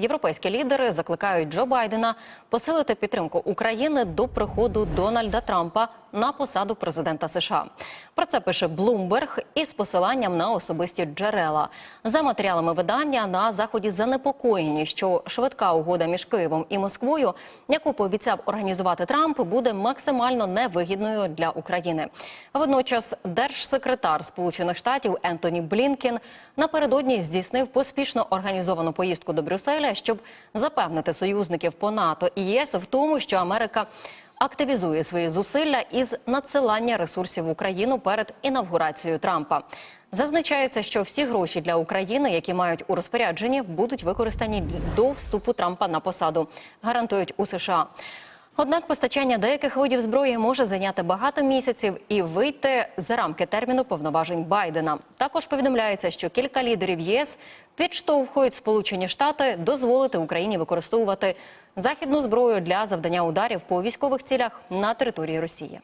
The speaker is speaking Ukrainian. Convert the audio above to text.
Європейські лідери закликають Джо Байдена посилити підтримку України до приходу Дональда Трампа на посаду президента США. Про це пише Блумберг із посиланням на особисті джерела. За матеріалами видання на заході занепокоєні, що швидка угода між Києвом і Москвою, яку пообіцяв організувати Трамп, буде максимально невигідною для України. Водночас держсекретар Сполучених Штатів Ентоні Блінкен напередодні здійснив поспішно організовану поїздку до Брюсселя, щоб запевнити союзників по НАТО і ЄС в тому, що Америка активізує свої зусилля із надсилання ресурсів в Україну перед інавгурацією Трампа. Зазначається, що всі гроші для України, які мають у розпорядженні, будуть використані до вступу Трампа на посаду, гарантують у США. Однак постачання деяких видів зброї може зайняти багато місяців і вийти за рамки терміну повноважень Байдена. Також повідомляється, що кілька лідерів ЄС підштовхують Сполучені Штати дозволити Україні використовувати західну зброю для завдання ударів по військових цілях на території Росії.